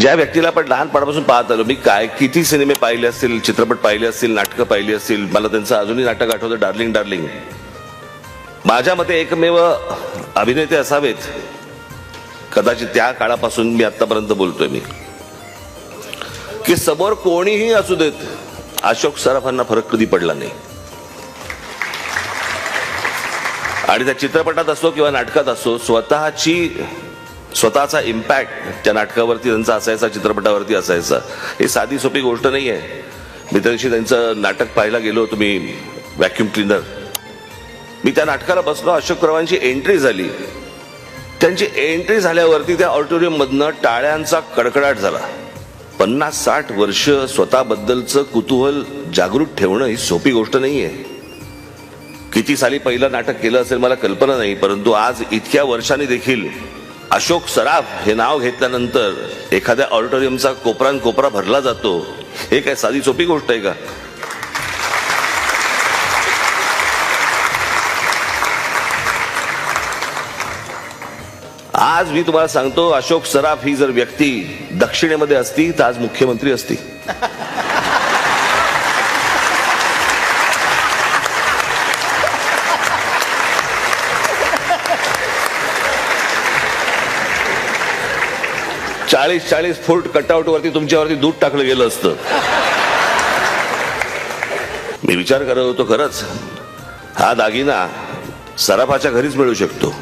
ज्या व्यक्तीला आपण लहानपणापासून पाहत आलो मी काय किती सिनेमे पाहिले असतील चित्रपट पाहिले असतील नाटकं पाहिली असतील मला त्यांचं अजूनही नाटक आठवतं डार्लिंग डार्लिंग. माझ्या मते एकमेव अभिनेते असावेत. कदाचित त्या काळापासून मी आतापर्यंत बोलतोय मी. की समोर कोणीही असू देत अशोक सराफांना फरक कधी पडला नाही. आणि त्या चित्रपटात असो किंवा नाटकात असो स्वतःची स्वतःचा इम्पॅक्ट त्या नाटकावरती त्यांचा असायचा चित्रपटावरती असायचा. ही साधी सोपी गोष्ट नाही आहे मी त्या त्यांचं नाटक पाहायला गेलो तुम्ही व्हॅक्युम क्लिनर मी त्या नाटकाला बसलो अशोक रावांची एंट्री झाली. त्यांची एंट्री झाल्यावरती त्या ऑडिटोरियममधनं टाळ्यांचा कडकडाट झाला. पन्नास साठ वर्ष स्वतःबद्दलचं कुतूहल जागृत ठेवणं ही सोपी गोष्ट नाही आहे किती साली पहिलं नाटक केलं असेल मला कल्पना नाही परंतु आज इतक्या वर्षांनी देखील अशोक सराफ हे नाव घेतल्यानंतर एखाद्या ऑडिटोरियमचा कोपरान कोपरा भरला जातो. हे काय साधी सोपी गोष्ट आहे का? आज मी तुम्हाला सांगतो अशोक सराफ ही जर व्यक्ती दक्षिणेमध्ये असती तर आज मुख्यमंत्री असती. चाळीस चाळीस फूट कटआउट वरती तुमच्यावरती दूध टाकलं गेलं असतं. मी विचार करत होतो खरंच. हा दागिना सराफाच्या घरीच मिळू शकतो.